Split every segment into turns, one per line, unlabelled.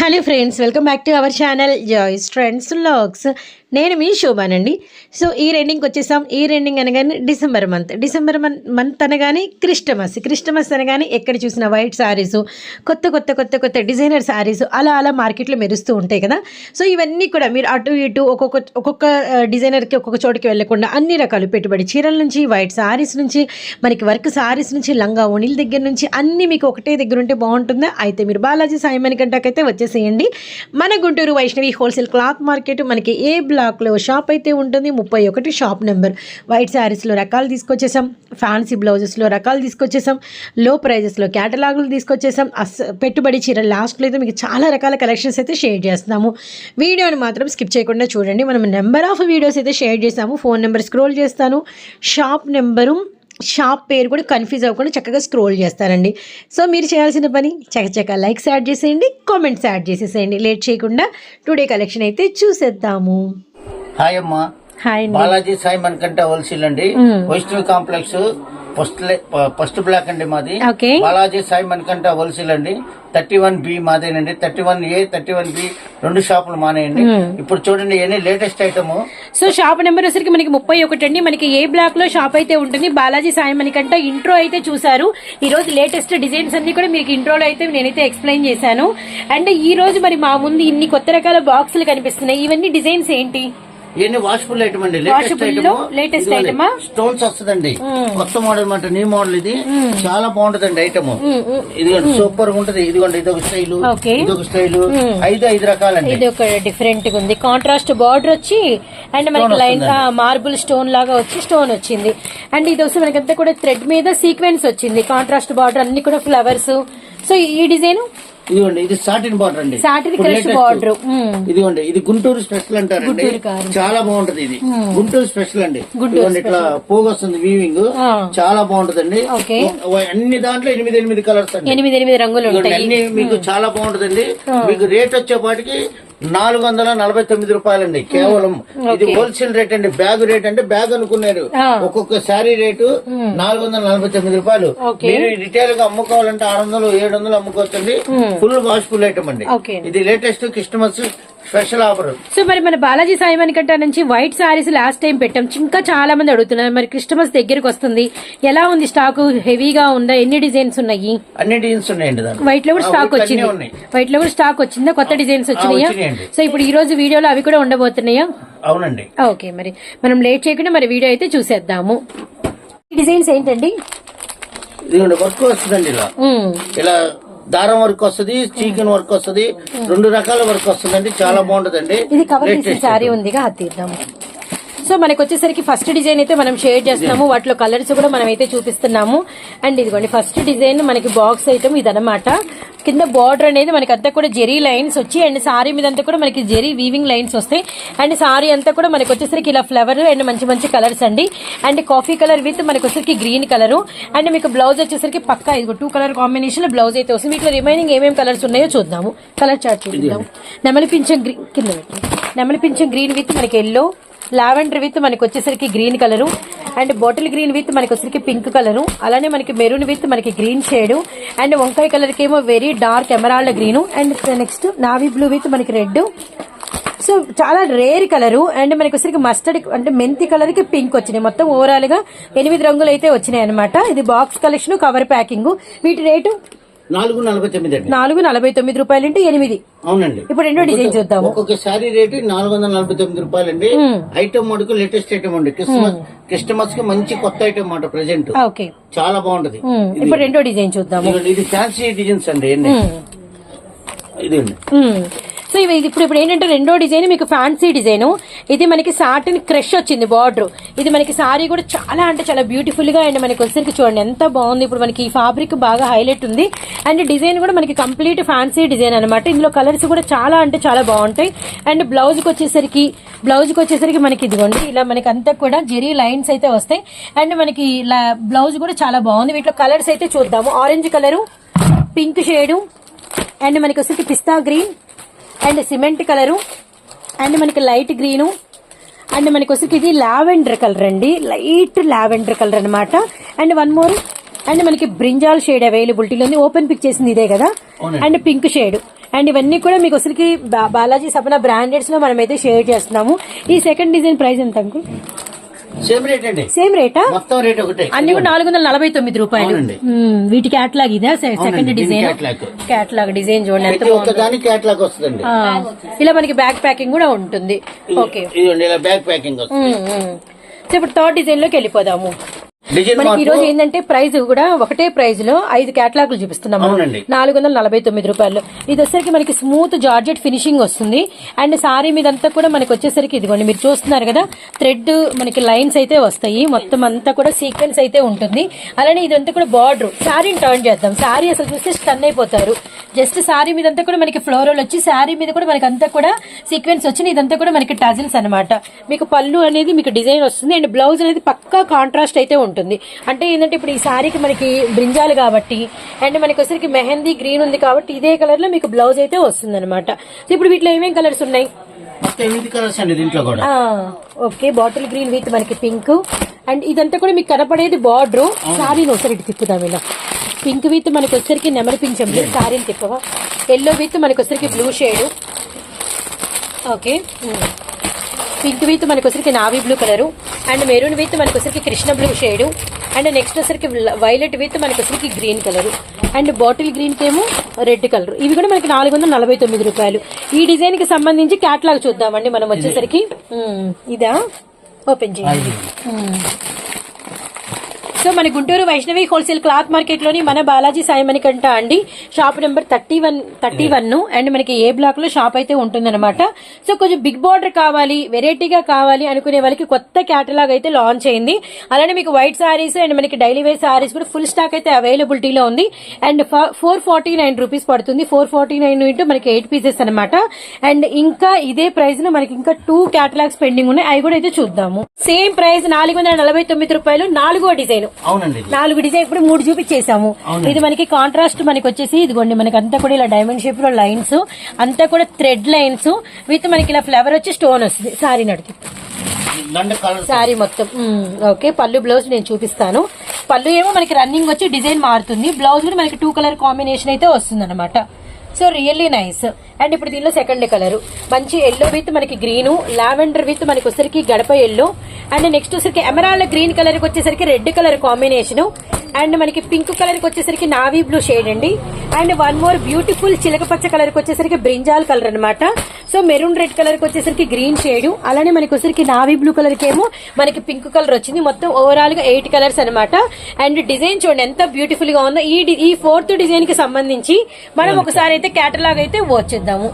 Hello friends welcome back to our channel Joyce trends logs నేను మీ శోభానండి. So ఈ రెండింగ్కి వచ్చేసాం. ఈ రెండింగ్ అనగానే December month December month month అనగానే క్రిస్టమస్ క్రిస్టమస్ అనగానే ఎక్కడ చూసిన వైట్ శారీస్ కొత్త కొత్త కొత్త కొత్త డిజైనర్ శారీస్ అలా అలా మార్కెట్లో మెరుస్తూ ఉంటాయి కదా. సో ఇవన్నీ కూడా మీరు అటు ఇటు ఒక్కొక్క ఒక్కొక్క డిజైనర్కి ఒక్కొక్క చోటికి వెళ్ళకుండా అన్ని రకాలు పెట్టుబడి చీరల నుంచి వైట్ శారీస్ నుంచి మనకి వర్క్ శారీస్ నుంచి లంగా ఓణిల దగ్గర నుంచి అన్నీ మీకు ఒకటే దగ్గర ఉంటే బాగుంటుందా? అయితే మీరు బాలాజీ సాయి వచ్చేసి చేసేయండి. మన Guntur Vaishnavi wholesale cloth market మనకి ఏ బ్లాక్లో షాప్ అయితే ఉంటుంది ముప్పై ఒకటి షాప్ నెంబర్. వైట్ శారీస్లో రకాలు తీసుకొచ్చేసాం ఫ్యాన్సీ బ్లౌజెస్లో రకాలు తీసుకొచ్చేసాం లో ప్రైజెస్లో క్యాటలాగులు తీసుకొచ్చేసాం. అస్ పెట్టుబడి చీర లాస్ట్లో అయితే మీకు చాలా రకాల కలెక్షన్స్ అయితే షేర్ చేస్తున్నాము వీడియోని మాత్రం స్కిప్ చేయకుండా చూడండి. మనం నెంబర్ ఆఫ్ వీడియోస్ అయితే షేర్ చేసాము ఫోన్ నెంబర్ స్క్రోల్ చేస్తాను. షాప్ నెంబరు షాప్ పేరు కూడా కన్ఫ్యూజ్ అవ్వకుండా చక్కగా స్క్రోల్ చేస్తారండి. సో మీరు చేయాల్సిన పని చక్కచక్క లైక్స్ యాడ్ చేసేయండి కామెంట్స్ యాడ్ చేసేసేయండి. లేట్ చేయకుండా టుడే కలెక్షన్ అయితే చూసేద్దాము.
హాయ్ అమ్మా.
హాయ్
బాలాజీ సాయి మనకంటే హోల్సేల్ అండి. Vaishnavi complex first first block అండి మాది. బాలాజీ సాయి మనకంట హోల్సేల్ అండి. Thirty one B మాదేనండి. Thirty one A thirty one B రెండు షాపులు మానేయండి. ఇప్పుడు చూడండి ఏనే latest item.
So shop number వచ్చరికి మనకి ముప్పై ఒకటి అండి. మనకి ఏ బ్లాక్లో షాప్ అయితే ఉంటుంది బాలాజీ సాయి మనకంట ఇంట్రో అయితే చూసారు ఈ రోజు లేటెస్ట్ డిజైన్స్ అన్ని కూడా మీకు ఇంట్రోలో అయితే నేనైతే ఎక్స్ప్లెయిన్ చేశాను. అండ్ ఈ రోజు మరి మా ముందు ఇన్ని కొత్త రకాల బాక్సులు కనిపిస్తున్నాయి. ఇవన్నీ డిజైన్స్ ఏంటి?
ఇవన్నీ వాష్ఫుల్ ఐటమ్ అండి. లేటెస్ట్
ఆ?
స్టోన్స్ వస్తుందండి. కొత్త మోడల్ అనమాట న్యూ మోడల్ ఇది. చాలా బాగుంటదండి ఐటమ్ ఇదిగోండి సూపర్గా ఉంటది ఇదిగోండి ఇదొక స్టైల్. ఇదొక స్టైల్ ఐదు ఐదు రకాలండి.
ఇది ఒక డిఫరెంట్గా ఉంది. కాంట్రాస్ట్ బార్డర్ వచ్చి అండ్ మనకి లైన్ మార్బుల్ స్టోన్ లాగా వచ్చి స్టోన్ వచ్చింది. అండ్ ఇది వస్తే మనకంతా కూడా థ్రెడ్ మీద సీక్వెన్స్ వచ్చింది. కాంట్రాస్ట్ బార్డర్ అన్ని కూడా ఫ్లవర్స్ సో ఈ డిజైన్
ఇదిగోండి ఇది సాటిన్ బార్డర్ అండి.
Satin crush. బార్డర్
ఇదిగోండి ఇది గుంటూరు స్పెషల్ అంటారండి.
కారం.
చాలా బాగుంటది ఇది. గుంటూరు స్పెషల్ అండి. ఇదిగోండి ఇట్లా పోగు వస్తుంది వీవింగ్. చాలా బాగుంటదండి. అన్ని దాంట్లో ఎనిమిది ఎనిమిది కలర్స్ అండి.
ఎనిమిది ఎనిమిది రంగులు
అన్ని మీకు చాలా బాగుంటదండి. మీకు రేట్ వచ్చేపాటికి నాలుగు వందల నలభై తొమ్మిది రూపాయలండి. కేవలం ఇది హోల్సేల్ రేట్ అండి. బ్యాగ్ రేట్ అంటే బ్యాగ్ అనుకున్నారు. ఒక్కొక్క శారీ రేటు నాలుగు వందల నలభై తొమ్మిది రూపాయలు. మీరు రిటైల్గా అమ్ముకోవాలంటే ఆరు వందలు ఏడు వందలు అమ్ముకోవచ్చండి. ఫుల్ వాష్ఫుల్ ఐటమ్ అండి. ఇది latest Christmas special offer.
So మరి మన బాలాజీ సాయి మణికంఠ నుంచి వైట్ సారీస్ లాస్ట్ టైం పెట్టాం. ఇంకా చాలా మంది అడుగుతున్నారు మరి క్రిస్టమస్ దగ్గరకు వస్తుంది. ఎలా ఉంది స్టాక్ హెవీగా ఉందా? ఎన్ని డిజైన్స్ ఉన్నాయి?
అన్ని డిజైన్స్ ఉన్నాయండి
వైట్లో కూడా స్టాక్ వచ్చింది. వైట్లో కూడా స్టాక్ వచ్చిందా? కొత్త డిజైన్స్ వచ్చినాయా. సో ఇప్పుడు ఈ రోజు వీడియోలో అవి కూడా ఉండబోతున్నాయా?
అవునండి.
ఓకే మరి మనం లేట్ చేయకుండా మరి వీడియో అయితే చూసేద్దాము. డిజైన్స్ ఏంటండి?
ఇదిగోండి వర్క్ వస్తుందండి ఇలా. ఇలా దారం వర్క్ వస్తుంది చీకన్ వర్క్ వస్తుంది రెండు రకాల వర్క్ వస్తుందండి చాలా బాగుంటదండి.
ఇది కవర్ ఉందిగా తీద్దాము. సో మనకి వచ్చేసరికి ఫస్ట్ డిజైన్ అయితే మనం షేర్ చేస్తున్నాము. వాటిలో కలర్స్ కూడా మనం అయితే చూపిస్తున్నాము. అండ్ ఇదిగోండి ఫస్ట్ డిజైన్ మనకి బాక్స్ ఐటమ్ ఇదనమాట కింద బార్డర్ అనేది మనకి అంతా కూడా జెరీ లైన్స్ వచ్చి అండ్ సారీ మీద అంతా కూడా మనకి జెరీ వీవింగ్ లైన్స్ వస్తాయి. అండ్ సారీ అంతా కూడా మనకి వచ్చేసరికి ఇలా ఫ్లవర్ అండ్ మంచి మంచి కలర్స్ అండి. అండ్ కాఫీ కలర్ విత్ మనకి వచ్చేసరికి గ్రీన్ కలర్ అండ్ మీకు బ్లౌజ్ వచ్చేసరికి పక్కా ఇదిగో టూ కలర్ కాంబినేషన్ బ్లౌజ్ అయితే వస్తుంది. వీటిలో రిమైనింగ్ ఏమేమి కలర్స్ ఉన్నాయో చూద్దాము. కలర్ చార్ట్ చూద్దాం నెమలి పింఛం గ్రీన్ కింద నెమలి పింఛం గ్రీన్ విత్ మనకి ఎల్లో లావెండర్ విత్ మనకి వచ్చేసరికి green colour. And bottle green with మనకి వచ్చేసరికి పింక్ కలరు. అలానే మనకి మెరూన్ విత్ మనకి గ్రీన్ షేడ్. అండ్ వంకాయ కలర్ కేమో ఏమో very dark emerald green. And next navy blue with మనకి రెడ్. సో చాలా రేర్ కలరు. అండ్ మనకి వచ్చరికి మస్టర్డ్ అంటే మెంతి కలర్కి పింక్ వచ్చినాయి. మొత్తం ఓవరాల్గా ఎనిమిది రంగులు అయితే వచ్చినాయి అనమాట ఇది బాక్స్ కలెక్షన్ కవర్ ప్యాకింగ్. వీటి రేటు
నాలుగు నలభై తొమ్మిది అండి.
నాలుగు నలభై తొమ్మిది రూపాయలు అంటే ఎనిమిది.
అవునండి.
ఇప్పుడు రెండో డిజైన్ చూద్దాము.
ఒక్కొక్క శారీ రేటు నాలుగు వందల నలభై తొమ్మిది రూపాయలండి. ఐటమ్ మటుకు లేటెస్ట్ ఐటమ్ అండి. క్రిస్మస్ క్రిస్టమస్కి మంచి కొత్త ఐటమ్ అన్నమాట ప్రెసెంట్
ఓకే.
చాలా బాగుంటది.
ఇప్పుడు రెండో డిజైన్ చూద్దాము.
ఇదిగోండి, ఇది ఫ్యాన్సీ డిజైన్స్ అండి ఇదండి
మ్మ్. సో ఇవి ఇప్పుడు ఇప్పుడు ఏంటంటే రెండో డిజైన్ మీకు ఫ్యాన్సీ డిజైన్. ఇది మనకి సాటిన్ క్రష్ వచ్చింది బార్డర్. ఇది మనకి సారీ కూడా చాలా అంటే చాలా బ్యూటిఫుల్గా అండ్ మనకి వచ్చేసరికి చూడండి ఎంత బాగుంది. ఇప్పుడు మనకి ఈ ఫ్యాబ్రిక్ బాగా హైలైట్ ఉంది. అండ్ డిజైన్ కూడా మనకి కంప్లీట్ ఫ్యాన్సీ డిజైన్ అనమాట ఇందులో కలర్స్ కూడా చాలా అంటే చాలా బాగుంటాయి. అండ్ బ్లౌజ్కి వచ్చేసరికి బ్లౌజ్కి వచ్చేసరికి మనకి ఇదిగోండి ఇలా మనకి అంతా కూడా జెరీ లైన్స్ అయితే వస్తాయి. అండ్ మనకి బ్లౌజ్ కూడా చాలా బాగుంది. వీటిలో కలర్స్ అయితే చూద్దాము. Orange colour pink shade and మనకి వచ్చేసి పిస్తా green. And cement colour and మనకి లైట్ గ్రీను అండ్ మనకి వచ్చేసి ఇది లావెండర్ కలర్ అండి. లైట్ లావెండర్ కలర్ అన్నమాట. అండ్ వన్ మోర్ అండ్ మనకి బ్రింజాల్ షేడ్ అవైలబిలిటీలో ఉంది ఓపెన్ పిక్ చేసింది ఇదే కదా. And pink shade. అండ్ ఇవన్నీ కూడా మీకు అసలుకి బా- బాలాజీ సపన బ్రాండెడ్స్లో మనమైతే షేర్ చేస్తున్నాము. ఈ సెకండ్ డిజైన్ ప్రైస్ ఎంత అంకుల్?
సేమ్ రేట్ అండి.
సేమ్ రేటా?
మొత్తం రేట్ ఒకటే.
అన్ని కూడా నాలుగు వందల నలభై తొమ్మిది రూపాయలు. మ్మ్. వీటి క్యాట్లాగ్ ఇదే? Second design
catalog.
Catalogue design చూడండి ఎంత
ప్రతి ఒక్క దానికి క్యాట్లాగ్ వస్తుందండి.
ఆ, ఇలా మనకి బ్యాక్ ప్యాకింగ్ కూడా ఉంటుంది. ఓకే
ఇదిగోండి ఇలా బ్యాగ్ ప్యాకింగ్ వస్తుంది.
మ్మ్, మ్మ్. సో ఇప్పుడు థర్డ్ డిజైన్లోకి వెళ్ళిపోదాము. మనకి ఈ రోజు ఏంటంటే ప్రైస్ కూడా ఒకటే ప్రైస్లో ఐదు క్యాటలాగులు చూపిస్తున్నాం. నాలుగు వందల నలభై తొమ్మిది రూపాయలు. ఇది వచ్చేసరికి మనకి స్మూత్ జార్జెట్ ఫినిషింగ్ వస్తుంది. అండ్ సారీ మీద అంతా కూడా మనకి వచ్చేసరికి ఇదిగోండి మీరు చూస్తున్నారు కదా థ్రెడ్ మనకి లైన్స్ అయితే వస్తాయి. మొత్తం అంతా కూడా సీక్వెన్స్ అయితే ఉంటుంది. అలానే ఇదంతా కూడా బార్డర్ సారీని టర్న్ చేద్దాం. సారీ అసలు చూస్తే స్టన్ అయిపోతారు. జస్ట్ సారీ మీద అంతా కూడా మనకి ఫ్లోరల్ వచ్చి సారీ మీద కూడా మనకి అంతా కూడా సీక్వెన్స్ వచ్చిన ఇదంతా కూడా మనకి టజిల్స్ అన్నమాట. మీకు పళ్ళు అనేది మీకు డిజైన్ వస్తుంది. అండ్ బ్లౌజ్ అనేది పక్కా కాంట్రాస్ట్ అయితే ఉంటుంది. అంటే ఏంటంటే ఇప్పుడు ఈ సారీకి మనకి బ్రింజాలు కాబట్టి అండ్ మనకి వచ్చరికి మెహందీ గ్రీన్ ఉంది కాబట్టి ఇదే కలర్లో మీకు బ్లౌజ్ అయితే వస్తుంది అనమాట ఇప్పుడు వీటిలో ఏమేం కలర్స్ ఉన్నాయి? ఓకే. బాటిల్ గ్రీన్ విత్ మనకి పింక్. అండ్ ఇదంతా కూడా మీకు కనపడేది బార్డర్. సారీని ఒకసారి తిప్పుదాం ఇలా. పింక్ విత్ మనకి వచ్చరికి నెమలి పింఛం సారీని తిప్పవా? ఎల్లో విత్ మనకి వచ్చరికి blue shade. Okay. Pink with మనకి వచ్చరికి navy blue colour. And maroon with మనకి వచ్చరికి Krishna blue shade. And next వచ్చరికి వైలెట్ విత్ మనకి వచ్చరికి green colour and bottle green కేమో రెడ్ కలర్ ఇవి కూడా మనకి నాలుగు వందల నలభై తొమ్మిది రూపాయలు. ఈ డిజైన్కి సంబంధించి క్యాట్లాగ్ చూద్దామండి మనం వచ్చేసరికి. ఇదా. ఓపెన్ చేయండి. సో మన గుంటూరు వైష్ణవి హోల్సేల్ క్లాత్ మార్కెట్లోని మన బాలాజీ సాయి మణికంట అండి. Shop number thirty one thirty one. And మనకి ఏ బ్లాక్లో షాప్ అయితే ఉంటుందన్నమాట. సో కొంచెం బిగ్ బార్డర్ కావాలి వెరైటీగా కావాలి అనుకునే వాళ్ళకి కొత్త క్యాటలాగ్ అయితే లాంచ్ అయింది. అలానే మీకు వైట్ సారీస్ అండ్ మనకి డైలీ వేర్ సారీస్ కూడా ఫుల్ స్టాక్ అయితే అవైలబిలిటీలో ఉంది. And four forty nine rupees పడుతుంది. ఫోర్ ఫార్టీ నైన్ ఇంటూ మనకి ఎయిట్ పీసెస్ అనమాట అండ్ ఇంకా ఇదే ప్రైస్లో మనకి ఇంకా టూ క్యాటలాగ్స్ పెండింగ్ ఉన్నాయి. అవి కూడా అయితే చూద్దాము. సేమ్ ప్రైస్ నాలుగు వందల నలభై తొమ్మిది రూపాయలు నాలుగో డిజైన్.
అవునండి.
నాలుగు డిజైన్ ఇప్పుడు మూడు చూపించేసాము ఇది మనకి కాంట్రాస్ట్ మనకి వచ్చేసి ఇదిగోండి మనకి అంతా కూడా ఇలా డైమండ్ షేప్లో లైన్స్ అంతా కూడా థ్రెడ్ లైన్స్ విత్ మనకి ఇలా ఫ్లవర్ వచ్చి స్టోన్ వస్తుంది. సారీ నడికి. సారీ. మొత్తం. ఓకే పళ్ళు బ్లౌజ్ నేను చూపిస్తాను. పళ్ళు ఏమో మనకి రన్నింగ్ వచ్చి డిజైన్ మారుతుంది. బ్లౌజ్ కూడా మనకి టూ కలర్ కాంబినేషన్ అయితే వస్తుంది అనమాట సో రియల్లీ నైస్ అండ్ ఇప్పుడు దీనిలో సెకండ్ కలర్ మంచి ఎల్లో విత్ మనకి గ్రీన్ లావెండర్ విత్ మనకి వచ్చేసరికి గడప ఎల్లో అండ్ నెక్స్ట్ వచ్చేసరికి ఎమరాల్డ్ గ్రీన్ కలర్కి వచ్చేసరికి రెడ్ కలర్ కాంబినేషన్ అండ్ మనకి పింక్ కలర్కి వచ్చేసరికి నావీ బ్లూ షేడ్ అండి. అండ్ వన్ మోర్ బ్యూటిఫుల్ చిలక పచ్చ కలర్కి వచ్చేసరికి బ్రింజాల్ కలర్ అన్నమాట. సో మెరూన్ రెడ్ కలర్కి వచ్చేసరికి గ్రీన్ షేడ్ అలానే మనకి వచ్చేసరికి నావీ బ్లూ కలర్కి ఏమో మనకి పింక్ కలర్ వచ్చింది. మొత్తం ఓవరాల్గా ఎయిట్ కలర్స్ అన్నమాట. అండ్ డిజైన్ చూడండి ఎంత బ్యూటిఫుల్గా ఉందో. ఈ ఈ ఫోర్త్ డిజైన్కి సంబంధించి మనం ఒకసారి అయితే కేటలాగ్ అయితే వచ్చేద్దాము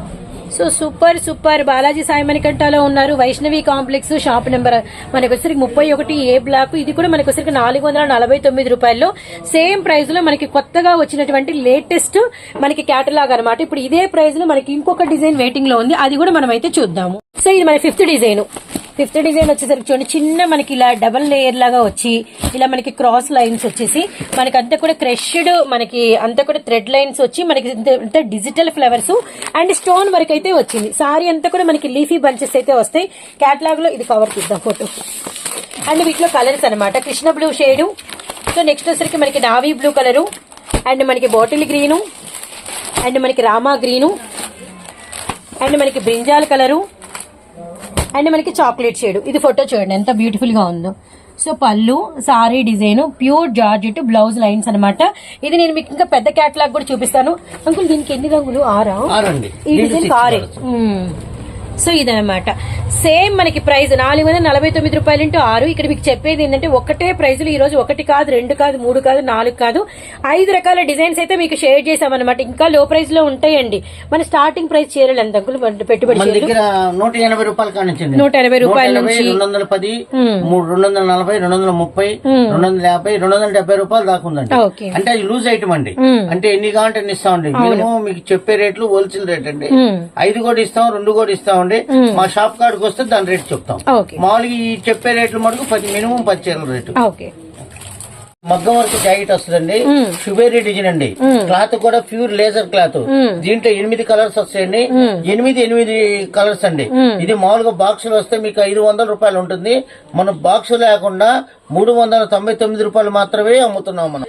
so super super. Balaji Sai మణికంఠలో ఉన్నారు. వైష్ణవి కాంప్లెక్స్ షాప్ నెంబర్ మనకు వచ్చరికి ముప్పై ఒకటి ఏ బ్లాక్. ఇది కూడా మనకు వచ్చరికి నాలుగు వందల నలభై తొమ్మిది రూపాయల్లో. సేమ్ ప్రైస్లో మనకి కొత్తగా వచ్చినటువంటి లేటెస్ట్ మనకి కేటలాగ్ అన్నమాట. ఇప్పుడు ఇదే ప్రైస్లో మనకి ఇంకొక డిజైన్ వెయిటింగ్లో ఉంది. అది కూడా మనం అయితే చూద్దాము. సో ఇది మన ఫిఫ్త్ డిజైన్. ఫిఫ్త్ డిజైన్ వచ్చేసరికి చూడండి చిన్న మనకి ఇలా డబల్ లేయర్ లాగా వచ్చి ఇలా మనకి క్రాస్ లైన్స్ వచ్చేసి మనకి అంతా కూడా క్రష్డ్ మనకి అంతా కూడా థ్రెడ్ లైన్స్ వచ్చి మనకి ఇంత- digital flowers and stone work అయితే వచ్చింది. సారీ అంతా కూడా మనకి లీఫీ బంచెస్ అయితే వస్తాయి. కేటలాగ్లో ఇది కవర్ తీద్దాం ఫోటో. అండ్ వీటిలో కలర్స్ అనమాట Krishna blue shade. So next వచ్చరికి మనకి నావీ బ్లూ కలరు. అండ్ మనకి బాటిల్ గ్రీను. అండ్ మనకి రామా గ్రీను. అండ్ మనకి బ్రింజాల్ కలరు. అండ్ మనకి చాక్లెట్ షేడ్. ఇది ఫోటో చూడండి ఎంత బ్యూటిఫుల్గా ఉందో. సో పళ్ళు sari design pure georgette blouse lines అన్నమాట. ఇది నేను మీకు ఇంకా పెద్ద క్యాటలాగ్ కూడా చూపిస్తాను. అంకుల్ దీనికి ఎన్ని రంగులు? ఆరా? ఈ డిజైన్ ఆరే. సో ఇదనమాట సేమ్ మనకి ప్రైస్ నాలుగు వందల నలభై తొమ్మిది రూపాయలు ఇంటూ ఆరు. ఇక్కడ మీకు చెప్పేది ఏంటంటే ఒకటే ప్రైజులు ఈ రోజు ఒకటి కాదు రెండు కాదు మూడు కాదు నాలుగు కాదు. ఐదు రకాల డిజైన్స్ అయితే మీకు షేర్ చేసామన్నమాట ఇంకా లో ప్రైస్లో ఉంటాయండి. మన స్టార్టింగ్ ప్రైస్ చీరలు ఎంత? పెట్టుబడి
నూట ఎనభై రూపాయల కానించండి.
నూట ఎనభై రూపాయల నుంచి.
రెండు వందల పది మూడు రెండు వందల నలభై రెండు వందల ముప్పై రెండు వందల యాభై రెండు వందల డెబ్బై రూపాయలు దాకా ఉందండి. అంటే అది లూజ్ ఐటమ్ అండి. అంటే ఎన్ని కావాలంటే ఇస్తామండి. మినిమం మీకు చెప్పే రేట్లు హోల్సేల్ రేట్ అండి. ఐదు కూడా ఇస్తాం రెండు కూడా ఇస్తామండి మా షాప్ కాడికి వస్తే దాని రేట్ చెప్తాం. మామూలుగా ఈ చెప్పే రేట్లు మటుకు పది మినిమం పది చీరల రేటు.
ఓకే.
మగ్గం వర్క్ జాకెట్ వస్తుందండి. షుబేరీ డిజైన్ అండి. క్లాత్ కూడా ప్యూర్ లేజర్ క్లాత్. దీంట్లో ఎనిమిది కలర్స్ వస్తాయండి. ఎనిమిది ఎనిమిది కలర్స్ అండి. ఇది మామూలుగా బాక్స్ వస్తే మీకు ఐదు వందల రూపాయలు ఉంటుంది. మనం బాక్స్ లేకుండా మూడు వందల తొంభై తొమ్మిది రూపాయలు మాత్రమే అమ్ముతున్నాం మనం.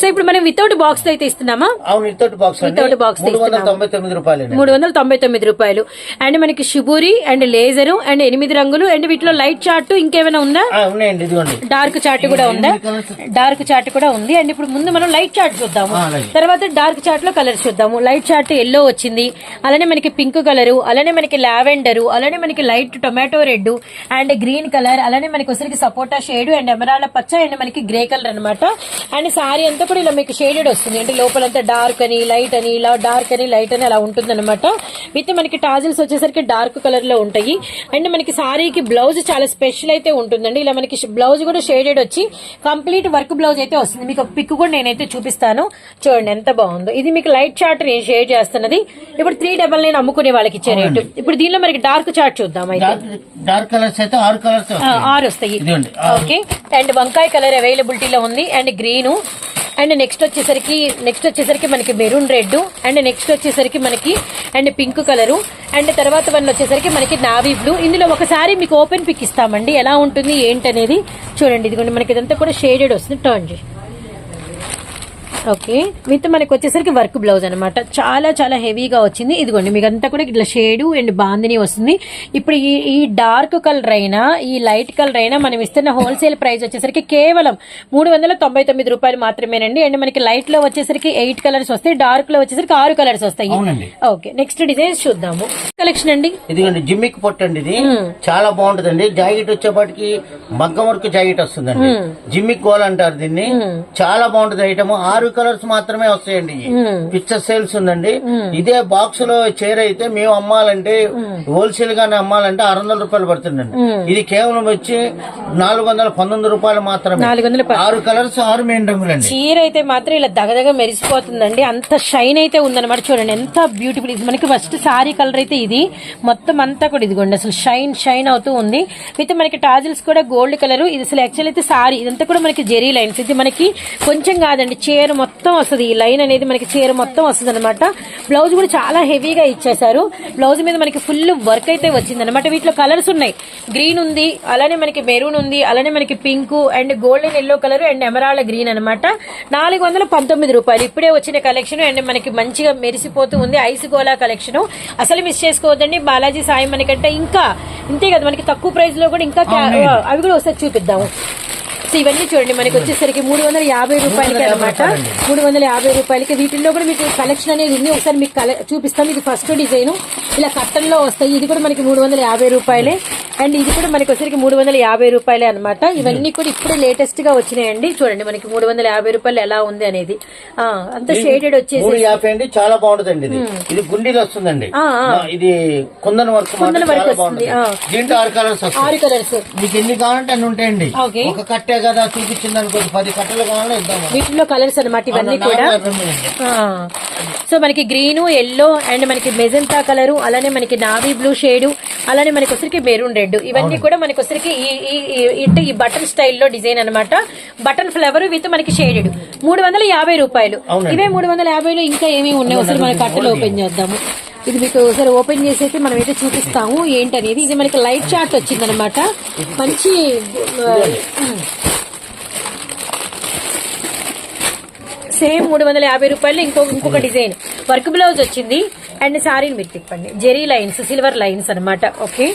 సో ఇప్పుడు మనం వితౌట్ బాక్స్ అయితే ఇస్తున్నామా?
అవును ఇతోటి బాక్స్
Without box
మూడు వందల తొంభై తొమ్మిది రూపాయలు
మూడు వందల తొంభై తొమ్మిది రూపాయలు. అండ్ మనకి షుబూరి అండ్ లేజరు అండ్ ఎనిమిది రంగులు అండ్ వీటిలో లైట్ చార్ట్ ఇంకేమైనా ఉందా?
ఉన్నాయండి ఇదిగోండి.
డార్క్ చార్ట్ కూడా ఉందా? డార్క్ చార్ట్ కూడా ఉంది. అండ్ ఇప్పుడు ముందు మనం లైట్ చార్ట్ చూద్దాము. తర్వాత డార్క్ చార్ట్లో కలర్స్ చూద్దాము. లైట్ చార్ట్ ఎల్లో వచ్చింది. అలానే మనకి పింక్ కలర్ అలానే మనకి లావెండర్ అలానే మనకి light tomato red and green colour అలానే మనకి వచ్చరికి సపోటా షేడ్ అండ్ ఎమరాల పచ్చ అండ్ మనకి గ్రే కలర్ అన్నమాట. అండ్ సారీ అంతా కూడా ఇలా మీకు షేడెడ్ వస్తుంది. అంటే లోపలంతా డార్క్ అని లైట్ అని ఇలా డార్క్ అని లైట్ అని అలా ఉంటుంది అనమాట విత్ మనకి టాజిల్స్ వచ్చేసరికి డార్క్ కలర్లో ఉంటాయి. అండ్ మనకి సారీకి బ్లౌజ్ చాలా స్పెషల్ అయితే ఉంటుందండి. ఇలా మనకి బ్లౌజ్ కూడా షేడెడ్ వచ్చి కంప్లీట్ వర్క్ బ్లౌజ్ అయితే వస్తుంది. మీకు పిక్ కూడా నేనైతే చూపిస్తాను. చూడండి ఎంత బాగుందో. ఇది మీకు లైట్ చార్ట్ నేను షేర్ చేస్తున్నది. ఇప్పుడు త్రీ డబల్ నేను అమ్ముకునే వాళ్ళకి ఇచ్చే రేటు. ఇప్పుడు దీనిలో మనకి డార్క్ చార్ట్ చూద్దాం అయితే.
డార్క్ కలర్స్ అయితే ఆరు కలర్స్
ఆరు వస్తాయి. ఓకే అండ్ వంకాయ కలర్ అవైలబిలిటీలో ఉంది. అండ్ గ్రీన్ అండ్ నెక్స్ట్ వచ్చేసరికి నెక్స్ట్ వచ్చేసరికి మనకి మెరూన్ రెడ్ అండ్ నెక్స్ట్ వచ్చేసరికి మనకి అండ్ పింక్ కలరు అండ్ తర్వాత వన్ వచ్చేసరికి మనకి నావీ బ్లూ. ఇందులో ఒకసారి మీకు ఓపెన్ పిక్ ఇస్తామండి. ఎలా ఉంటుంది ఏంటనేది చూడండి. ఇదిగోండి మనకి ఇదంతా కూడా షేడెడ్ వస్తుంది. టర్న్ చేసి ఓకే. విత్ మనకి వచ్చేసరికి వర్క్ బ్లౌజ్ అనమాట చాలా చాలా హెవీగా వచ్చింది. ఇదిగోండి మీకు అంతా కూడా ఇట్లా షేడు అండ్ బాందిని వస్తుంది. ఇప్పుడు ఈ ఈ డార్క్ కలర్ అయినా ఈ లైట్ కలర్ అయినా మనం ఇస్తున్న హోల్సేల్ ప్రైస్ వచ్చేసరికి కేవలం మూడు వందల తొంభై తొమ్మిది రూపాయలు మాత్రమేనండి. అండ్ మనకి లైట్లో వచ్చేసరికి ఎయిట్ కలర్స్ వస్తాయి. డార్క్లో వచ్చేసరికి ఆరు కలర్స్ వస్తాయి. ఓకే. నెక్స్ట్ డిజైన్స్ చూద్దాము. కలెక్షన్ అండి?
ఇదిగోండి జిమ్మిక్ పొట్టు అండి ఇది. చాలా బాగుంటదండి. జాకెట్ వచ్చేపాటికి మగ్గం వరకు జాకెట్ వస్తుందండి. జిమ్మిక్ గోల్ అంటారు దీన్ని. చాలా బాగుంటది ఐటమ్. ఆరు కలర్స్ మాత్రమే వస్తాయండి. పిక్చర్ సేల్స్ ఉందండి. ఇదే బాక్స్లో చీర అయితే మేము అమ్మాలంటే హోల్సేల్ గానే అమ్మాలంటే ఆరు వందల రూపాయలు పడుతుందండి. ఇది కేవలం వచ్చి నాలుగు వందల పంతొమ్మిది రూపాయలు మాత్రమే.
నాలుగు వందల ప-
ఆరు కలర్స్ ఆరు మెయిన్ రంగులండి.
చీర అయితే మాత్రం ఇలా దగదగ మెరిసిపోతుందండి. అంత షైన్ అయితే ఉందన్నమాట చూడండి. ఎంత బ్యూటిఫుల్ ఇది మనకి ఫస్ట్ సారీ కలర్ అయితే ఇది. మొత్తం అంతా కూడా ఇదిగోండి. అసలు షైన్ షైన్ అవుతూ ఉంది. విత్ మనకి టాజిల్స్ కూడా గోల్డ్ కలర్ ఇది అసలు యాక్చువల్ అయితే సారీ ఇదంతా కూడా మనకి జెరీ లైన్స్ ఇది మనకి కొంచెం కాదండి. చీర మొత్తం వస్తుంది. ఈ లైన్ అనేది మనకి చీర మొత్తం వస్తుంది అనమాట బ్లౌజ్ కూడా చాలా హెవీగా ఇచ్చేసారు బ్లౌజ్ మీద మనకి ఫుల్ వర్క్ అయితే వచ్చింది అనమాట వీటిలో కలర్స్ ఉన్నాయి. గ్రీన్ ఉంది అలానే మనకి మెరూన్ ఉంది అలానే మనకి pink and golden yellow colour and emerald green అనమాట నాలుగు వందల పంతొమ్మిది రూపాయలు. ఇప్పుడే వచ్చిన కలెక్షన్ అండ్ మనకి మంచిగా మెరిసిపోతూ ఉంది. ఐస్ గోలా కలెక్షన్ అసలు మిస్ చేసుకోవద్దండి. బాలాజీ సాయి మనకంటే ఇంకా ఇంతే కదా మనకి తక్కువ ప్రైస్లో కూడా ఇంకా అవి కూడా ఒకసారి చూపిద్దాము. సో ఇవన్నీ చూడండి మనకి వచ్చేసరికి మూడు వందల యాభై రూపాయలకి అనమాట మూడు వందల యాభై రూపాయలకి. వీటిల్లో కూడా మీకు కలెక్షన్ అనేది ఉంది. ఒకసారి మీకు చూపిస్తాం. ఇది ఫస్ట్ డిజైన్ ఇలా కట్టన్లో వస్తాయి. ఇది కూడా మనకి మూడు వందల యాభై రూపాయలే. అండ్ ఇది కూడా మనకి వచ్చేసరికి మూడు వందల యాభై రూపాయలే అనమాట ఇవన్నీ కూడా ఇప్పుడే లేటెస్ట్గా వచ్చినాయండి. చూడండి మనకి మూడు వందల యాభై రూపాయలు ఎలా ఉంది అనేది. అంత షేడెడ్ వచ్చేసి
యాభై అండి చాలా బాగుంటదండి ఇది. ఇది గుండీలు వస్తుందండి. ఇది కుందన వర్క్
కుందన్ వర్క్ వస్తుంది,
బాగుంటుంది. దీంట్లో ఆరు కలర్స్
ఆరు కలర్స్.
మీకు ఎన్ని కావాలంటే అన్ని ఉంటాయండి. ఒక కట్టే కదా చూపించింది అనుకో పది కట్టలు కావాలో
వీటిలో కలర్స్ అనమాట ఇవన్నీ కూడా. సో మనకి గ్రీన్ ఎల్లో అండ్ మనకి మెజంతా కలర్ అలానే మనకి నావీ బ్లూ షేడ్ అలానే మనకి వచ్చరికి మెరూన్ రెడ్. ఇవన్నీ కూడా మనకి వచ్చరికి ఇటు ఈ బటన్ స్టైల్లో డిజైన్ అన్నమాట. బటన్ ఫ్లవర్ విత్ మనకి షేడెడ్. మూడు వందల యాభై రూపాయలు. ఇవే మూడు వందల యాభైలో ఇంకా ఏమేమి ఉన్నాయి? ఒకసారి మన కట్టలు ఓపెన్ చేద్దాము. ఇది మీకు ఒకసారి ఓపెన్ చేసి అయితే మనం అయితే చూపిస్తాము. ఏంటనేది? ఇది మనకి లైట్ చార్ట్ వచ్చింది అనమాట మంచి సేమ్ మూడు వందల యాభై రూపాయలు ఇంకో ఇంకొక డిజైన్. వర్క్ బ్లౌజ్ వచ్చింది. అండ్ సారీని మీరు తిప్పండి. జెరీ లైన్స్ సిల్వర్ లైన్స్ అన్నమాట ఓకే?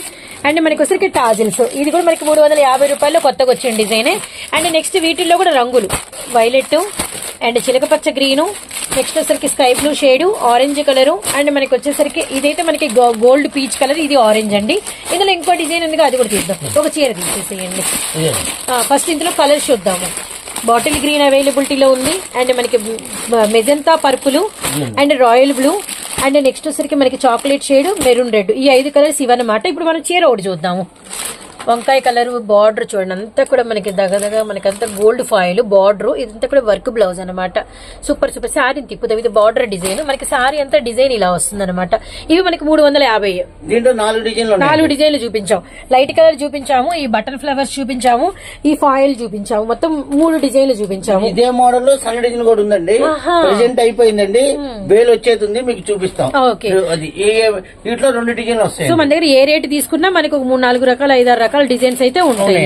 అండ్ మనకి వచ్చరికి టాజిల్స్. ఇది కూడా మనకి మూడు వందల యాభై రూపాయలు కొత్తగా వచ్చిన డిజైన్. అండ్ నెక్స్ట్ వీటిల్లో కూడా రంగులు. వైలెట్ అండ్ చిలకపచ్చ గ్రీను. నెక్స్ట్ వచ్చరికి sky blue shade orange colour. And మనకి వచ్చేసరికి ఇదైతే మనకి గోల్డ్ పీచ్ కలర్ ఇది ఆరెంజ్ అండి. ఇందులో ఇంకో డిజైన్ ఉంది అది కూడా తీద్దాం. ఒక చీర తీసేసేయండి. ఫస్ట్ ఇందులో కలర్స్ చూద్దాము. బాటిల్ గ్రీన్ అవైలబిలిటీలో ఉంది. అండ్ మనకి magenta purple and royal blue. And next వచ్చరికి మనకి చాక్లెట్ షేడ్ మెరూన్ రెడ్. ఈ ఐదు కలర్స్ ఇవన్నమాట ఇప్పుడు మనం చీర ఒకటి చూద్దాము. వంకాయ కలర్ బార్డర్ చూడండి. అంతా కూడా మనకి దగదగ మనకి అంతా గోల్డ్ ఫాయిల్ బార్డర్ ఇదంతా కూడా వర్క్ బ్లౌజ్ అనమాట సూపర్ సూపర్ శారీ తిప్పుతాం ఇది బార్డర్ డిజైన్. మనకి శారీ అంతా డిజైన్ ఇలా వస్తుంది అనమాట ఇవి మనకి మూడు వందల యాభై.
నాలుగు డిజైన్లు ఉన్నాయి.
నాలుగు డిజైన్లు చూపించాం. లైట్ కలర్ చూపించాము ఈ బటన్ ఫ్లవర్స్ చూపించాము ఈ ఫాయిల్ చూపించాము. మొత్తం మూడు డిజైన్లు చూపించాము.
ఇదే మోడల్లో సన్న డిజైన్ కూడా ఉందండి. ప్రెసెంట్ అయిపోయిందండి. బేల్ వచ్చేది మీకు చూపిస్తాం.
ఓకే.
వీటిలో రెండు డిజైన్లు వస్తాయి
సో మన దగ్గర ఏ రేట్ తీసుకున్నా మనకు మూడు నాలుగు రకాల ఐదారు రకాల డిజైన్స్ అయితే ఉంటాయి.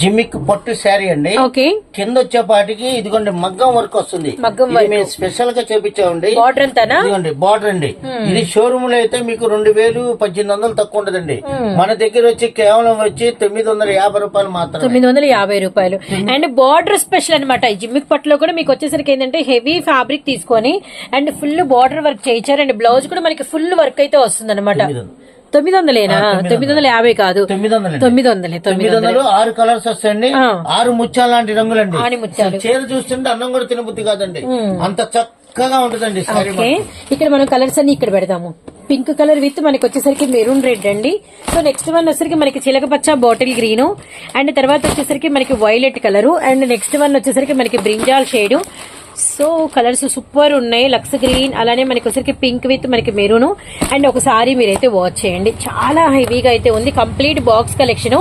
జిమ్మిక్ పట్టు శారీ అండి.
ఓకే.
కింద వచ్చేపాటికి ఇదిగోండి మగ్గం వర్క్ వస్తుంది.
మగ్గం
మేము స్పెషల్గా చేపించామండి.
బార్డర్
ఇదిగోండి బార్డర్ అండి. ఇది షోరూమ్లో అయితే మీకు రెండు వేలు పద్దెనిమిది వందలు తక్కువ ఉండదండి మన దగ్గర వచ్చి కేవలం వచ్చి తొమ్మిది వందల యాభై రూపాయలు మాత్రమే.
తొమ్మిది వందల యాభై రూపాయలు. అండ్ బార్డర్ స్పెషల్ అనమాట జిమ్మిక్ పట్టులో కూడా మీకు వచ్చేసరికి ఏంటంటే హెవీ ఫ్యాబ్రిక్ తీసుకొని అండ్ ఫుల్ బార్డర్ వర్క్ చేయించారు అండ్ బ్లౌజ్ కూడా మనకి ఫుల్ వర్క్ అయితే వస్తుంది అనమాట
తొమ్మిది వందలు.
తొమ్మిది వందలేనా తొమ్మిది వందల యాభై కాదు.
తొమ్మిది వందలు
తొమ్మిది వందలే తొమ్మిది
వందలు ఆరు కలర్స్ వస్తాయండి. ఆరు ముత్యాలు లాంటి రంగులండి. చీర చూస్తుంటే అన్నం కూడా తినబుద్ధి కాదండి. అంత చక్కగా ఉంటుందండి
ఇక్కడ మనం కలర్స్ అన్ని ఇక్కడ పెడదాము పింక్ కలర్ విత్ మనకి వచ్చేసరికి మెరూన్ రెడ్ అండి. సో నెక్స్ట్ వన్ వచ్చేసరికి మనకి చిలక పచ్చ బాటిల్ గ్రీన్. అండ్ తర్వాత వచ్చేసరికి మనకి violet colour. And next one వచ్చేసరికి మనకి brinjal shade. So colours super ఉన్నాయి. లక్స్ గ్రీన్ అలానే మనకి వచ్చేసరికి పింక్ విత్ మనకి మెరూన్. అండ్ ఒకసారి మీరైతే వాచ్ చేయండి. చాలా హెవీగా అయితే ఉంది. Complete box collection.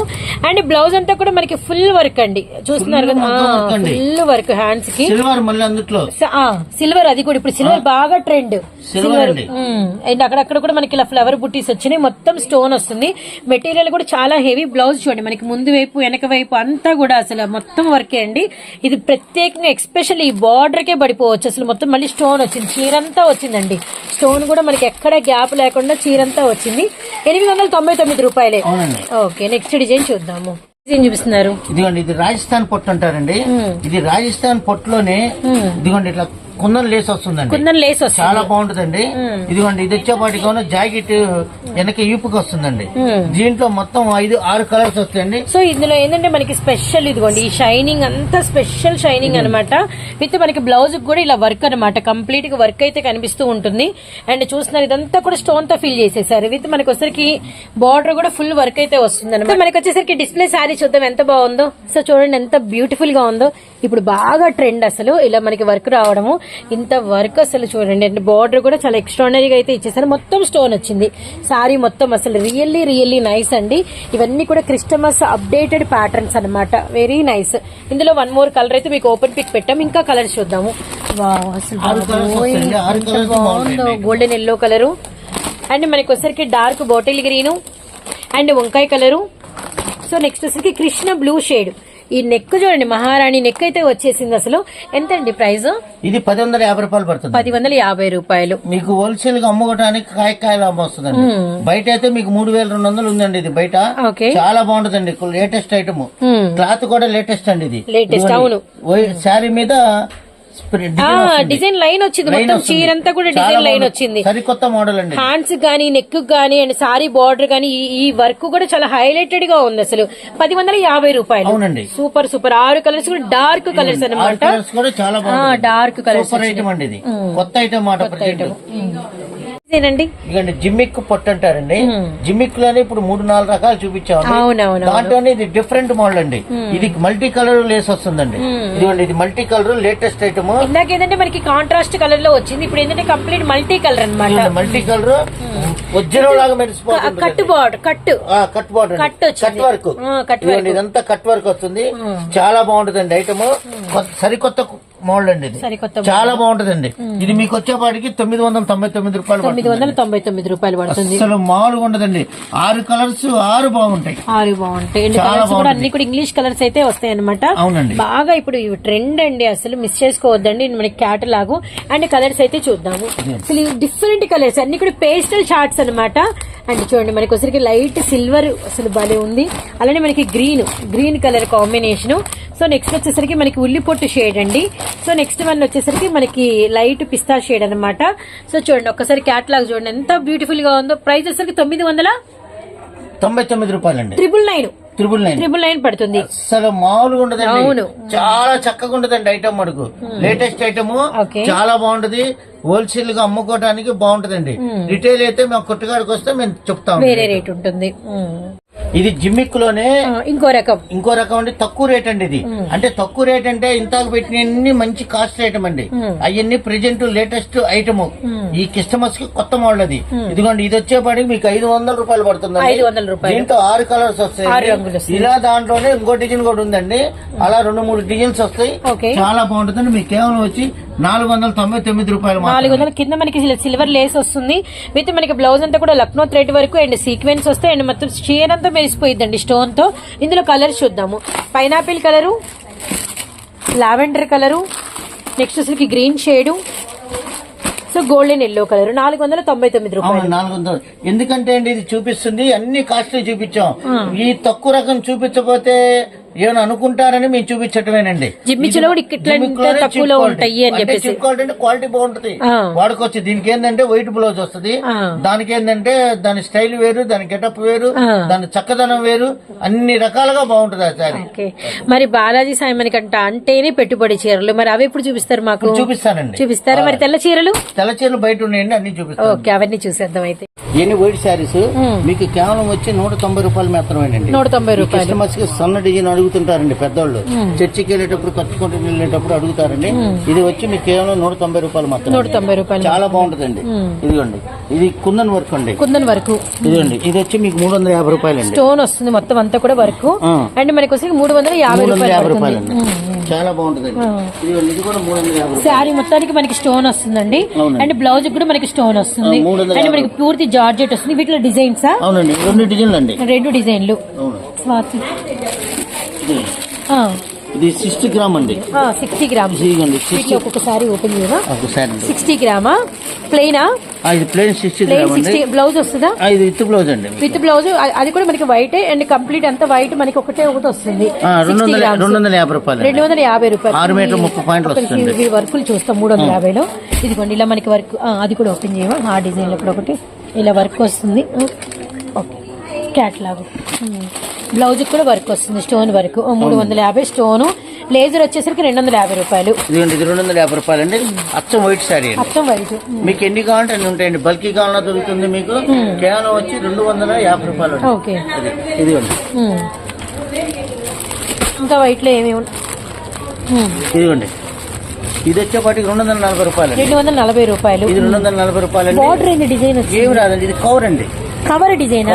And blouse అంతా కూడా మనకి ఫుల్ వర్క్ అండి. చూస్తున్నారు కదా. ఫుల్ వర్క్ హ్యాండ్స్కి.
సిల్వర్
అది కూడా. ఇప్పుడు సిల్వర్ బాగా ట్రెండ్.
సిల్వర్ అండి.
అండ్ అక్కడక్కడ కూడా మనకి ఇలా ఫ్లవర్ బుట్టీస్ వచ్చినాయి. మొత్తం స్టోన్ వస్తుంది. మెటీరియల్ కూడా చాలా హెవీ. బ్లౌజ్ చూడండి. మనకి ముందు వైపు వెనక వైపు అంతా కూడా అసలు మొత్తం వర్కే అండి. ఇది ప్రత్యేకంగా ఎక్స్పెషల్ ఈ బార్డర్ కే పడిపోవచ్చు. అసలు మొత్తం మళ్ళీ స్టోన్ వచ్చింది. చీరంతా వచ్చిందండి. స్టోన్ కూడా మనకి ఎక్కడ గ్యాప్ లేకుండా చీరంతా వచ్చింది. ఎనిమిది వందల తొంభై తొమ్మిది రూపాయలే. ఓకే నెక్స్ట్ డిజైన్ చూద్దాము. చూపిస్తున్నారు?
ఇదిగోండి ఇది రాజస్థాన్ పొట్టు అంటారండి. ఇది రాజస్థాన్ పొట్టులోనే ఇదిగోండి ఇట్లా కుందన్ లేస్ వస్తుందండి.
కుందన్ లేస్ వస్తుంది.
చాలా బాగుంటుందండి. ఇదిగోండి ఇది వచ్చేపాటికి జాకెట్ వెనక ఈపుకి వస్తుందండి. దీంట్లో మొత్తం ఐదు ఆరు కలర్స్ వస్తాయండి.
సో ఇందులో ఏంటంటే మనకి స్పెషల్ ఇదిగోండి ఈ షైనింగ్ అంతా స్పెషల్ షైనింగ్ అన్నమాట. విత్ మనకి బ్లౌజ్ కూడా ఇలా వర్క్ అన్నమాట. కంప్లీట్గా వర్క్ అయితే కనిపిస్తూ ఉంటుంది. అండ్ చూస్తున్నారు ఇదంతా కూడా స్టోన్తో ఫిల్ చేసేసారు. విత్ మనకి వచ్చరికి బార్డర్ కూడా ఫుల్ వర్క్ అయితే వస్తుంది అనమాట మనకి వచ్చేసరికి డిస్ప్లే శారీ చూద్దాం ఎంత బాగుందో. సో చూడండి ఎంత బ్యూటిఫుల్గా ఉందో. ఇప్పుడు బాగా ట్రెండ్ అసలు. ఇలా మనకి వర్క్ రావడము. ఇంత వర్క్ అసలు చూడండి. అండ్ బార్డర్ కూడా చాలా ఎక్స్ట్రానరీగా అయితే ఇచ్చేసారు. మొత్తం స్టోన్ వచ్చింది. సారీ మొత్తం అసలు రియల్లీ రియల్లీ నైస్ అండి. ఇవన్నీ కూడా క్రిస్టమస్ అప్డేటెడ్ ప్యాటర్న్స్ అన్నమాట. వెరీ నైస్ ఇందులో వన్ మోర్ కలర్ అయితే మీకు ఓపెన్ పిక్ పెట్టాం. ఇంకా చూద్దాము.
కలర్స్
బాగుందో. గోల్డెన్ ఎల్లో కలరు అండ్ మనకి వచ్చరికి డార్క్ బాటిల్ గ్రీను అండ్ వంకాయ కలరు సో నెక్స్ట్ వచ్చరికి కృష్ణ బ్లూ షేడ్ ఈ నెక్ చూడండి మహారాణి నెక్ అయితే వచ్చేసింది అసలు. ఎంత అండి ప్రైస్
ఇది పది వందల యాభై రూపాయలు పడుతుంది.
పది వందల యాభై రూపాయలు.
మీకు హోల్సేల్గా అమ్ముకోవడానికి కాయ కాయలు అమ్మొస్తుందండి. బయట అయితే మీకు మూడు వేల రెండు వందలు ఉందండి ఇది బయట. చాలా బాగుంటుందండి లేటెస్ట్ ఐటమ్ క్లాత్ కూడా లేటెస్ట్ అండి ఇది.
లేటెస్ట్ అవును.
శారీ మీద
డిజైన్ లైన్ వచ్చింది. మొత్తం చీరంతా కూడా డిజైన్ లైన్ వచ్చింది.
సరికొత్త మోడల్ అండి
హ్యాండ్స్ గానీ నెక్ గానీ అండ్ సారీ బార్డర్ గానీ ఈ- వర్క్ కూడా చాలా హైలైటెడ్గా ఉంది అసలు. పది వందల యాభై రూపాయలు.
అవునండి.
సూపర్ సూపర్ ఆరు కలర్స్ కూడా డార్క్ కలర్స్ అనమాట డార్క్ కలర్స్
కొత్త ఐటమ్ మాట
ఇదేనండి?
జిమ్మిక్ పొట్టు అంటారండి జిమ్మిక్లోనే ఇప్పుడు మూడు నాలుగు రకాలు చూపించాము దాంట్లోనే ఇది డిఫరెంట్ మోడల్ అండి ఇది మల్టీ కలర్ లేస్ వస్తుందండి. ఇదిగోండి ఇది మల్టీ కలర్ లేటెస్ట్ ఐటమ్.
ఇందాక ఏంటంటే మనకి కాంట్రాస్ట్ కలర్లో వచ్చింది. ఇప్పుడు ఏంటంటే కంప్లీట్ మల్టీ కలర్ అన్నమాట.
Multi colour. వజ్రం లాగా మెరిసిపోతుంది
cut border cut
cut border
cut
work. ఇదంతా కట్ వర్క్ వస్తుంది. చాలా బాగుంటుందండి ఐటమ్. సరికొత్త మోడల్ అండి ఇది.
సరికొత్త
చాలా బాగుంటుందండి. ఇది మీకు వచ్చేపాటికి తొమ్మిది వందల తొంభై తొమ్మిది రూపాయలు
తొమ్మిది వందల తొంభై తొమ్మిది రూపాయలు పడుతుంది.
అసలు మామూలుగా ఉండదండి ఆరు కలర్స్ ఆరు బాగుంటాయి.
ఆరు బాగుంటాయి.
చాలా
కూడా. అన్ని కూడా ఇంగ్లీష్ కలర్స్ అయితే వస్తాయి అనమాట
అవునండి.
బాగా ఇప్పుడు ట్రెండ్ అండి అసలు మిస్ చేసుకోవద్దండి. మనకి క్యాటలాగ్. అండ్ కలర్స్ అయితే చూద్దాము. అసలు డిఫరెంట్ కలర్స్. అన్ని కూడా పేస్టల్ చార్ట్స్ అన్నమాట. అండ్ చూడండి మనకి వచ్చరికి లైట్ సిల్వర్ అసలు భలే ఉంది. అలానే మనకి green green colour combination. So next వచ్చేసరికి మనకి ఉల్లి పొట్టు షేడ్ అండి. సో నెక్స్ట్ వన్ వచ్చేసరికి మనకి లైట్ పిస్తా షేడ్ అన్నమాట. సో చూడండి ఒక్కసారి క్యాటలాగ్ చూడండి ఎంత బ్యూటిఫుల్గా ఉందో. ప్రైస్ వచ్చేసరికి తొమ్మిది వందల
తొంభై తొమ్మిది రూపాయలండి.
Triple nine.
Triple nine
triple nine పడుతుంది.
అసలు మామూలుగా ఉండదండి.
అవును.
చాలా చక్కగా ఉండదండి ఐటమ్ అడుగు లేటెస్ట్ ఐటమ్
ఓకే.
చాలా బాగుంటది. హోల్సేల్గా అమ్ముకోవడానికి బాగుంటదండి. రిటైల్ అయితే మేము కొట్టుగాడికి వస్తే మేము చెప్తాం.
వేరే రేట్ ఉంటుంది. ఉమ్.
ఇది
జిమ్మిక్లోనే ఇంకో రకం.
ఇంకో రకం అండి తక్కువ రేట్ అండి ఇది. అంటే తక్కువ రేట్ అంటే ఇంతకు పెట్టిన మంచి కాస్ట్ ఐటమ్ అండి. అవన్నీ ప్రెజెంట్ లేటెస్ట్ ఐటమ్. ఈ క్రిస్టమస్కి కొత్త మోడల్ అది. ఇదిగోండి ఇది వచ్చేపాటికి మీకు ఐదు వందల రూపాయలు పడుతుంది
ఐదు వందల రూపాయలు.
దీంట్లో ఆరు కలర్స్ వస్తాయి. ఇలా దాంట్లోనే ఇంకో డిజైన్ కూడా ఉందండి. అలా రెండు మూడు డిజైన్స్ వస్తాయి.
ఓకే.
చాలా బాగుంటుందండి. మీకు కేవలం వచ్చి నాలుగు వందల తొంభై తొమ్మిది రూపాయలు
నాలుగు. వందల కింద మనకి సిల్వర్ లేస్ వస్తుంది. విత్ మనకి బ్లౌజ్ అంతా కూడా లక్నో థ్రెడ్ వరకు అండ్ సీక్వెన్స్ వస్తాయి. అండ్ మొత్తం చీర అంతా మెరిసిపోయిద్దండి స్టోన్తో. ఇందులో కలర్స్ చూద్దాము. Pineapple colour lavender colour next అసలుకి green shade so golden yellow colour నాలుగు వందల తొంభై తొమ్మిది రూపాయలు.
నాలుగు వందలు. ఎందుకంటే అండి ఇది చూపిస్తుంది. అన్ని కాస్ట్లీ చూపించాం. ఈ తక్కువ రకం చూపించకపోతే ఏమైనా అనుకుంటారని మేము చూపించటమేనండి.
జిమ్మిచ్చులో కూడా తక్కువలో. ఉంటాయి అని చెప్పేసి.
అంటే క్వాలిటీ బాగుంటది.
ఆ.
వాడుకోవచ్చు. దీనికి ఏంటంటే వైట్ బ్లౌజ్ వస్తుంది. దానికి ఏంటంటే దాని స్టైల్ వేరు దాని గెటప్ వేరు. దాని చక్కదనం వేరు. అన్ని రకాలుగా బాగుంటది ఆ సారీ
మరి బాలాజీ సాయి మనకంట అంటేనే పెట్టుబడి చీరలు. మరి అవి ఎప్పుడు చూపిస్తారు మాకు?
చూపిస్తానండి.
చూపిస్తారా? మరి తెల్ల చీరలు?
తెల్ల చీరలు బయట ఉన్నాయండి అన్ని చూపిస్తాను.
ఓకే అవన్నీ చూసేద్దాం అయితే.
ఎన్ని వైట్ శారీస్? మీకు కేవలం వచ్చి నూట తొంభై రూపాయలు మాత్రమేనండి.
నూట తొంభై రూపాయలు.
క్రిస్టమస్కి సన్న డిజైన్ అడుగుతుంటారండి పెద్దోళ్ళు. చర్చికి వెళ్ళేటప్పుడు కట్టుకుంటూ వెళ్ళేటప్పుడు అడుగుతారండి. ఇది వచ్చి మీకు కేవలం నూట తొంభై రూపాయలు మాత్రమే.
నూట తొంభై రూపాయలు.
చాలా బాగుంటదండి. ఇదిగోండి. ఇది కుందన్ వర్క్ అండి.
కుందన్ వరకు.
ఇదిగోండి. ఇది వచ్చి మీకు మూడు వందల యాభై రూపాయలు అండి
స్టోన్ వస్తుంది మొత్తం అంతా కూడా వర్క్. అండ్ మనకి వచ్చి మూడు వందల యాభై రూపాయలు
అండి చాలా ఇది కూడా మూడు వందల
శారీ మొత్తానికి మనకి స్టోన్ వస్తుందండి. అండ్ బ్లౌజ్ కూడా మనకి స్టోన్ వస్తుంది. అండ్. మనకి పూర్తి జార్జెట్ వస్తుంది. వీటిలో డిజైన్స్
అవునండి రెండు డిజైన్లు అండి
రెండు డిజైన్లు. స్వాతి.
ఇది సిక్స్టీ గ్రామ్ అండి.
సిక్స్టీ గ్రామ్స్
ఇదిగోండి
ఒక్కొక్కసారి ఓపెన్ చేయగా
ఒకసారి
సిక్స్టీ గ్రామా? ప్లెయినా?
ఇది ప్లేన్ సిక్స్టీ
ప్లెయిన్
గ్రామ్ అండి.
సిక్స్టీ బ్లౌజ్ వస్తుందా?
ఆ, ఇది విత్ బ్లౌజ్ అండి.
విత్ బ్లౌజ్ అది కూడా మనకి వైట్ అండ్ కంప్లీట్ అంతా వైట్ మనకి ఒకటే ఒకటి వస్తుంది.
ఆ, రెండు
60
వందల
grams.
రెండు వందల యాభై రూపాయలు
రెండు వందల యాభై రూపాయలు.
ఆరు మీటర్ ముప్పై పాయింట్లు
ఒకరికి
వస్తుంది.
ఇవి వర్కులు చూస్తాం మూడు వందల యాభైలో. ఇదిగోండి ఇలా మనకి వర్క్ ఆ, అది కూడా ఓపెన్ చేయమా ఆ డిజైన్లో కూడా ఒకటి. ఇలా వర్క్ వస్తుంది. ఓకే. క్యాట్లాగ్. బ్లౌజ్ కూడా వర్క్ వస్తుంది స్టోన్ వర్క్. మూడు వందల యాభై స్టోన్. లేజర్ వచ్చేసరికి రెండు వందల యాభై రూపాయలు.
ఇదిగోండి ఇది రెండు వందల యాభై రూపాయలు అండి అచ్చం వైట్ అండి.
అర్థం వైట్
మీకు ఎన్ని కావాలంటే అన్ని ఉంటాయండి. బల్కీ కావాలన్నా దొరుకుతుంది మీకు. కేవలం వచ్చి రెండు వందల యాభై రూపాయలు.
ఓకే.
ఇదిగోండి.
ఇంకా వైట్లో ఏమేమి ఉన్నా- ఉమ్.
ఇదిగోండి. ఇది వచ్చేపాటికి రెండు వందల నలభై రూపాయలు
రెండు వందల నలభై రూపాయలు.
ఇది రెండు వందల నలభై రూపాయలు
బార్డర్ డిజైన్
ఏమి రాదండి ఇది కవర్ అండి.
Cover design.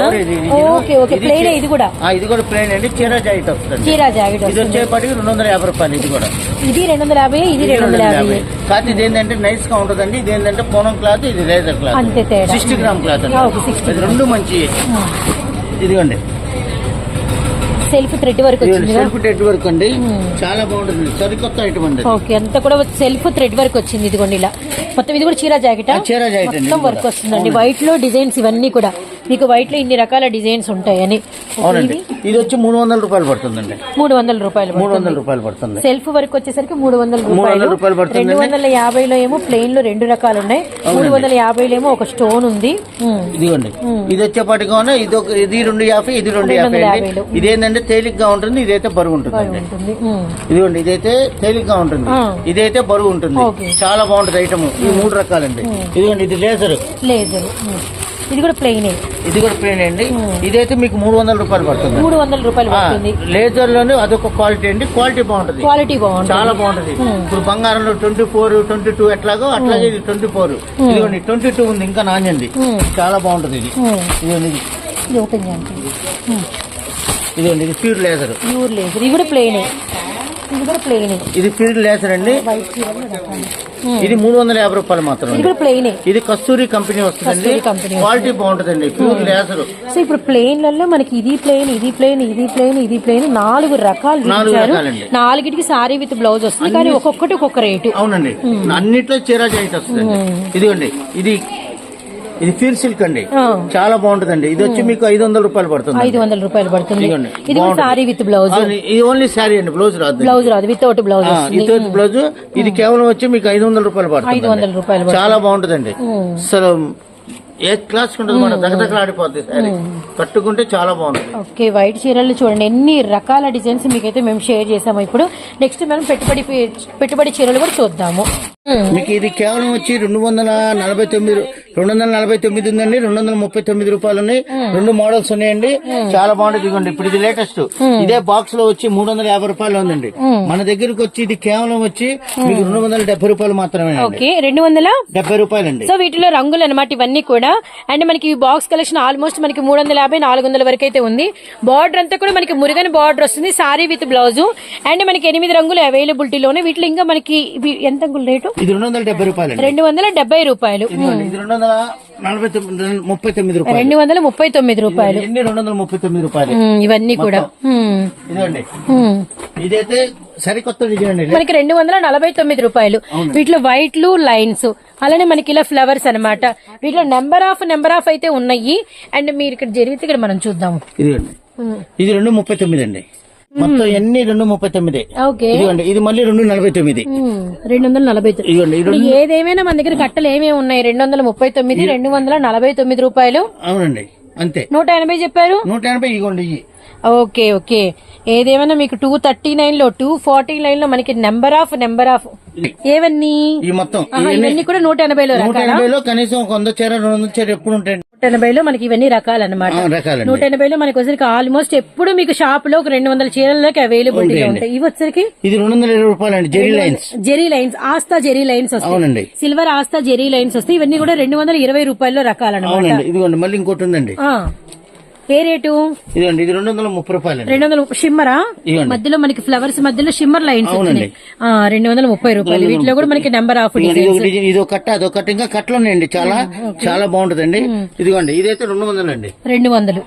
ఓకే ఓకే
చే-
ఇది కూడా?
ఇది కూడా ప్లేన్ అండి. చీర జాకెట్ వస్తుంది.
చీరా జాకెట్
ఇది
వస్తుంది.
వచ్చేపాటికి రెండు వందల యాభై రూపాయలు ఇది కూడా.
ఇది రెండు వందల యాభై ఇది రెండు వందల యాభై.
కాదు ఇది ఏంటంటే నైస్గా ఉంటుందండి. ఇది ఏంటంటే పూనం క్లాత్ ఇది లేజర్ క్లాత్
అంతే తేడా.
సిక్స్టీ గ్రామ్ క్లాత్
ఆ, ఓకే, 60
అండి రెండు మంచి ఇదిగోండి.
సెల్ఫ్ థ్రెడ్ వరకు వచ్చింది
సెల్ఫ్ టెట్ వర్క్ అండి. చాలా బాగుంటుంది. సరికొత్త ఐటమ్ అండి
ఓకే అంతా కూడా సెల్ఫ్ థ్రెడ్ వర్క్ వచ్చింది ఇదిగోండి ఇలా. మొత్తం ఇది కూడా చీరా జాకెట్?
చీర జాకెట్
మొత్తం వర్క్. వస్తుందండి. వైట్లో డిజైన్స్ ఇవన్నీ కూడా. మీకు వైట్లో ఇన్ని రకాల డిజైన్స్ ఉంటాయని.
అవునండి. ఇది? వచ్చి మూడు వందల రూపాయలు పడుతుందండి.
మూడు వందల రూపాయలు
మూడు వందల రూపాయలు పడుతుంది.
సెల్ఫ్ వర్క్ వచ్చేసరికి మూడు వందల రూపాయలు.
రూపాయలు పడుతుందండి.
రెండు వందల యాభైలో ఏమో ప్లెయిన్లో రెండు రకాలు ఉన్నాయి. మూడు వందల యాభైలో ఏమో ఒక స్టోన్ ఉంది.
ఇదిగోండి. ఇది వచ్చేపాటికి ఇది ఒక ఇది రెండు యాభై ఇది రెండు యాభై. ఇదేంటంటే తేలిగ్గా ఉంటుంది ఇదైతే బరువు
ఉంటుంది.
ఇదిగోండి ఇదైతే తేలిగ్గా ఉంటుంది. ఇదైతే బరువు ఉంటుంది. చాలా బాగుంటుంది ఐటమ్. ఈ మూడు రకాలండి. ఇదిగోండి ఇది లేజర్.
లేదు ఉమ్. ఇది కూడా ప్లెయిన్
ఇది కూడా ప్లేన్ అండి. ఇదైతే మీకు మూడు వందల రూపాయలు పడుతుంది.
మూడు వందల రూపాయలు పడుతుంది.
లేజర్లోనే అదొక క్వాలిటీ అండి. క్వాలిటీ బాగుంటుంది.
క్వాలిటీ బాగుంటుంది.
చాలా బాగుంటుంది. ఇప్పుడు బంగారంలో ట్వంటీ ఫోర్ ట్వంటీ టూ ఎట్లాగో అట్లాగే ఇది ట్వంటీ ఫోర్ ఇదిగోండి ట్వంటీ టూ ఉంది ఇంకా నాణ్యంది. చాలా బాగుంటుంది ఇది. ఇదిగోండి ఇది.
ఇది ఓపెన్ చేయండి.
ఇదిగోండి ఇది ప్యూర్ లేజర్
ప్యూర్ లేదు ఇది కూడా ప్లెయిన్ ఇది కూడా ప్లెయిన్
ఇది ప్యూర్ లేజర్ అండి.
వైట్.
ఇది మూడు వందల యాభై రూపాయలు మాత్రం
ప్లెయిన్
ఇది కస్తూరి కంపెనీ వస్తుందండి.
కంపెనీ
క్వాలిటీ బాగుంటుందండి. ప్యూర్ లేజర్
సో ఇప్పుడు ప్లెయిన్లలో మనకి ఇది ప్లెయిన్ ఇది ప్లెయిన్ ఇది ప్లెయిన్ ఇది ప్లెయిన్ నాలుగు రకాలు. నాలుగిటికి సారీ విత్ బ్లౌజ్ వస్తుంది. కానీ ఒక్కొక్కటి ఒక్కొక్క రేటు
అవునండి. అన్నిట్లో చీర జాకెట్ వస్తుందండి. ఇదిగోండి. ఇది ఇది ప్యూర్ సిల్క్ అండి. చాలా బాగుంటుందండి. ఇది వచ్చి మీకు ఐదు వందల రూపాయలు పడుతుంది
ఐదు వందల రూపాయలు పడుతుంది. ఇది
బాగుంటుంది.
సారీ విత్ బ్లౌజ్
ఇది ఓన్లీ శారీ అండి. బ్లౌజ్ రాదు
బ్లౌజ్ రాదు. వితౌట్ బ్లౌజ్
ఇది బ్లౌజ్ ఇది కేవలం వచ్చి మీకు ఐదు వందల రూపాయలు పడుతుంది
ఐదు వందల రూపాయలు.
చాలా బాగుంటుందండి. అసలు ఏ క్లాస్ ఉంటుంది మన కట్టుకుంటే చాలా బాగుంటుంది.
ఓకే వైట్ చీరలు చూడండి. ఎన్ని రకాల డిజైన్స్ మీకైతే మేము షేర్ చేసాము ఇప్పుడు. నెక్స్ట్ మనం పెట్టుబడి పెట్టుబడి చీరలు కూడా చూద్దాము.
మీకు ఇది కేవలం వచ్చి రెండు వందల నలభై తొమ్మిది రెండు వందల నలభై తొమ్మిది ఉందండి రెండు వందల ముప్పై తొమ్మిది రూపాయలు ఉన్నాయి. రెండు మోడల్స్ ఉన్నాయండి. చాలా బాగుంటుంది ఇదిగోండి ఇప్పుడు ఇది లేటెస్ట్ ఇదే బాక్స్లో వచ్చి మూడు వందల యాభై రూపాయలు ఉందండి. మన దగ్గరకు వచ్చి ఇది కేవలం వచ్చి మీకు రెండు వందల డెబ్బై రూపాయలు మాత్రమే
ఓకే రెండు వందల?
డెబ్బై రూపాయలండి.
సో వీటిలో రంగులు అనమాట ఇవన్నీ కూడా. అండ్ మనకి ఈ బాక్స్ కలెక్షన్ ఆల్మోస్ట్ మనకి మూడు వందల యాభై నాలుగు వందల వరకు అయితే ఉంది. బార్డర్ అంతా కూడా మనకి మురుగని బార్డర్ వస్తుంది సారీ విత్ బ్లౌజ్ అండ్ మనకి ఎనిమిది రంగులు అవైలబిలిటీలోనే వీటిలో ఇంకా మనకి ఎంత రేటు?
ఇది రెండు వందల డెబ్బై రూపాయలండి.
రెండు వందల డెబ్బై రూపాయలు.
ఇది రెండు వందల నలభై తొమ్మిది ముప్పై తొమ్మిది రూపాయలు.
రెండు వందల ముప్పై తొమ్మిది రూపాయలు.
ఎన్ని రెండు వందల ముప్పై తొమ్మిది రూపాయలు.
ఇవన్నీ కూడా. ఉమ్.
ఇదైతే సరికొత్త డిజైన్.
మనకి రెండు వందల నలభై తొమ్మిది రూపాయలు. వీటిలో వైట్లు లైన్స్. అలానే మనకి ఇలా ఫ్లవర్స్ అన్నమాట. వీటిలో నెంబర్ ఆఫ్ నెంబర్ ఆఫ్ అయితే ఉన్నాయి. అండ్ మీరు ఇక్కడ జరిగితే ఇక్కడ మనం చూద్దాము.
ఇది రెండు ముప్పై తొమ్మిది అండి. మొత్తం ఎన్ని? రెండు ముప్పై తొమ్మిది.
ఓకే.
ఇదిగోండి ఇది మళ్ళీ రెండు నలభై తొమ్మిది.
రెండు వందల నలభై తొమ్మిది. ఏదేమైనా మన దగ్గర కట్టలు ఏమేమి ఉన్నాయి? రెండు వందల ముప్పై తొమ్మిది రెండు వందల నలభై తొమ్మిది రూపాయలు.
అవునండి అంతే.
నూట ఎనభై చెప్పారు?
నూట ఎనభై ఇదిగోండి
ఓకే ఓకే. ఏదేమైనా మీకు టూ థర్టీ నైన్లో టూ ఫార్టీ నైన్లో మనకి నెంబర్ ఆఫ్ నెంబర్ ఆఫ్ ఏవన్నీ?
ఈ మొత్తం.
ఇవన్నీ కూడా నూట ఎనభైలో
నూట ఎనభైలో కనీసం ఒక వంద చీర రెండు వందల చీర ఎప్పుడు ఉంటాయండి?
ఎనభైలో మనకి ఇవన్నీ రకాలన్నమాట.
రకాలండి
నూట ఎనభైలో మనకి వచ్చరికి ఆల్మోస్ట్ ఎప్పుడు మీకు షాప్లో ఒక రెండు వందల చీరలకి అవైలబిలిటీగా ఉంటాయి. ఇవి వచ్చరికి
ఇది రెండు వందల ఇరవై రూపాయలు జెరీ లైన్స్.
జెరీ లైన్స్ ఆస్తా జెరీ లైన్స్ వస్తాయి. సిల్వర్ ఆస్తా జెరీ లైన్స్ వస్తాయి. ఇవన్నీ కూడా రెండు వందల ఇరవై రూపాయల్లో రకాలన్నమాట.
అవునండి. ఇదిగోండి మళ్ళీ ఇంకోటి ఉందండి.
ఆ. ఏ రేటు?
ఇదిగోండి ఇది రెండు వందల ముప్పై రూపాయలు
రెండు వందల షిమ్మరా మధ్యలో మనకి ఫ్లవర్స్ మధ్యలో షిమ్మర్ లైన్స్ రెండు వందల ముప్పై రూపాయలు. వీటిలో కూడా మనకి నెంబర్ ఆఫ్
ఇది ఒక కట్ట అదో కట్ట. ఇంకా కట్టలు ఉన్నాయండి చాలా చాలా బాగుంటదండి. ఇదిగోండి ఇదైతే రెండు వందలు అండి
రెండు వందలు.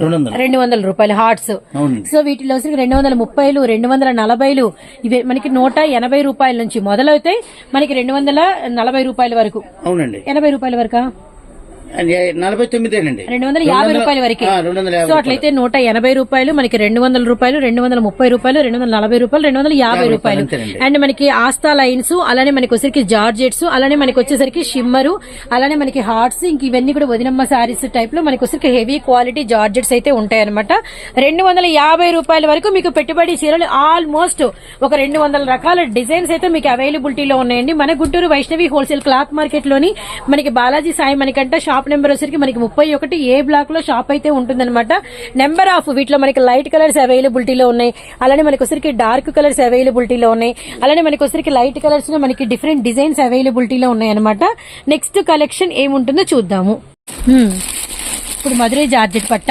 రెండు వందలు.
రూపాయలు హార్ట్స్ సో వీటిలో రెండు వందల ముప్పైలు రెండు వందల నలభైలు ఇవి మనకి నూట ఎనభై రూపాయల నుంచి మొదలైతే మనకి రెండు వందల నలభై రూపాయల వరకు.
అవునండి.
ఎనభై రూపాయల వరకా?
నలభై తొమ్మిదేనండి.
రెండు వందల యాభై రూపాయల వరకే.
రెండు వందల
సో అట్లయితే నూట ఎనభై రూపాయలు మనకి రెండు వందల రూపాయలు రెండు వందల ముప్పై రూపాయలు రెండు వందల నలభై రూపాయలు రెండు వందల యాభై రూపాయలు. అండ్ మనకి ఆస్తా లైన్స్ అలానే మనకి వచ్చేసరికి జార్జెట్స్ అలానే మనకి వచ్చేసరికి షిమ్మరు అలానే మనకి హార్ట్స్ ఇంక ఇవన్నీ కూడా వదినమ్మ సారీస్ టైప్లో మనకి వచ్చేసరికి హెవీ క్వాలిటీ జార్జెట్స్ అయితే ఉంటాయన్నమాట. రెండు వందల యాభై రూపాయల వరకు మీకు పెట్టుబడి చీరలు ఆల్మోస్ట్ ఒక రెండు వందల రకాల డిజైన్స్ అయితే మీకు అవైలబిలిటీలో ఉన్నాయండి. మన గుంటూరు వైష్ణవి హోల్సేల్ క్లాత్ మార్కెట్లోని మనకి బాలాజీ సాయి మనకంట షాప్ నెంబర్ వచ్చేసరికి మనకి ముప్పై ఒకటి ఏ బ్లాక్లో షాప్ అయితే ఉంటుందన్నమాట. నెంబర్ ఆఫ్ వీటిలో మనకి లైట్ కలర్స్ అవైలబిలిటీలో ఉన్నాయి. అలానే మనకి వచ్చరికి డార్క్ కలర్స్ అవైలబిలిటీలో ఉన్నాయి. అలానే మనకి వచ్చరికి లైట్ కలర్స్లో మనకి డిఫరెంట్ డిజైన్స్ అవైలబిలిటీలో ఉన్నాయి అనమాట నెక్స్ట్ కలెక్షన్ ఏముంటుందో చూద్దాము. ఇప్పుడు మధురై జార్జెట్ పట్ట.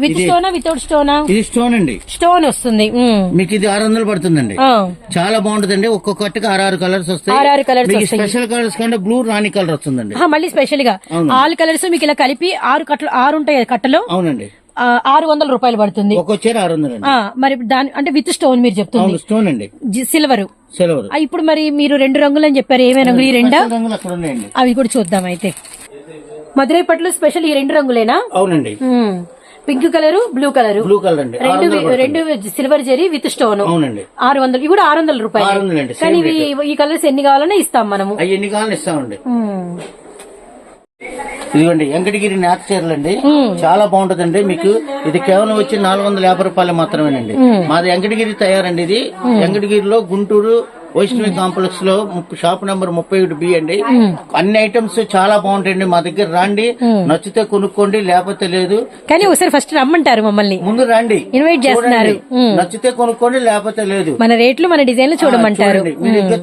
విత్ స్టోనా వితౌట్ స్టోనా
ఇది స్టోన్ అండి.
స్టోన్ వస్తుంది.
మీకు ఇది ఆరు వందలు పడుతుందండి.
ఆ.
చాలా బాగుంటుందండి. ఒక్కొక్క కట్టుకి ఆరు ఆరు కలర్స్ వస్తాయి. మీకు
వస్తాయి.
స్పెషల్ కలర్స్ కంటే బ్లూ రాణి కలర్ వస్తుందండి.
ఆహా, మళ్ళీ స్పెషల్గా. ఆల్ కలర్స్ మీకు ఇలా కలిపి ఆరు కట్టలు ఆరు ఉంటాయి కట్టలు.
అవునండి.
ఆ, ఆరు వందల రూపాయలు పడుతుంది.
చీర ఆరు వందలండి.
ఆ, మరి దాని అంటే విత్ స్టోన్ మీరు చెప్తుంది.
అవును స్టోన్ అండి.
సిల్వర్
సిల్వర్
ఇప్పుడు మరి మీరు రెండు రంగులు అని చెప్పారు. ఏమే రంగులు? ఈ రెండా?
రంగులు అక్కడ ఉన్నాయండి.
అవి కూడా చూద్దాం అయితే. మధురై పట్లు స్పెషల్ ఈ రెండు రంగులేనా?
అవునండి.
Pink colour blue colour.
Blue colour అండి.
రెండు రెండు సిల్వర్ జరీ విత్ స్టోన్.
అవునండి.
ఆరు వందలు ఇవి కూడా ఆరు వందల రూపాయలు. కానీ ఇవి ఈ కలర్స్ ఎన్ని కావాలన్నా ఇస్తాం మనము.
ఎన్ని కావాలని ఇస్తామండి. ఇదిగోండి వెంకటగిరి నేత చీరలు అండి. చాలా బాగుంటదండి మీకు. ఇది కేవలం వచ్చి నాలుగు వందల యాభై రూపాయలు మాత్రమేనండి. మాది వెంకటగిరి తయారండి ఇది. వెంకటగిరిలో గుంటూరు వైష్ణవి కాంప్లెక్స్లో షాప్ నెంబర్ ముప్పై ఒకటి బి అండి. అన్ని ఐటమ్స్ చాలా బాగుంటాయండి. మా దగ్గర రండి. నచ్చితే కొనుక్కోండి లేకపోతే లేదు.
కానీ ఒకసారి ఫస్ట్ రమ్మంటారు మమ్మల్ని.
ముందు రండి.
ఇన్వైట్ చేస్తున్నారు.
నచ్చితే కొనుక్కోండి లేకపోతే లేదు.
మన రేట్లు మన డిజైన్లు చూడమంటారు.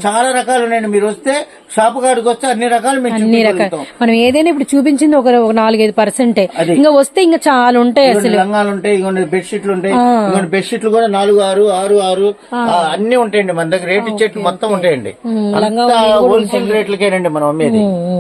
చాలా రకాలు ఉన్నాయండి. మీరు వస్తే షాప్ కాడికి వస్తే అన్ని రకాలు మేము
అన్ని రకాలు. మనం ఏదైనా ఇప్పుడు చూపించింది ఒక నాలుగైదు పర్సెంటే. ఇంకా వస్తే ఇంకా చాలా ఉంటాయి అసలు.
లంగాలు ఉంటాయి ఇదిగోండి బెడ్షీట్లు ఉంటాయి ఇదిగోండి బెడ్షీట్లు కూడా నాలుగు ఆరు ఆరు ఆరు. అన్ని ఉంటాయండి మన దగ్గర. రేట్ ఇచ్చేట్లు మొత్తం ఉంటాయండి. హోల్సేల్ రేట్లకేనండి మనం అమ్మేది.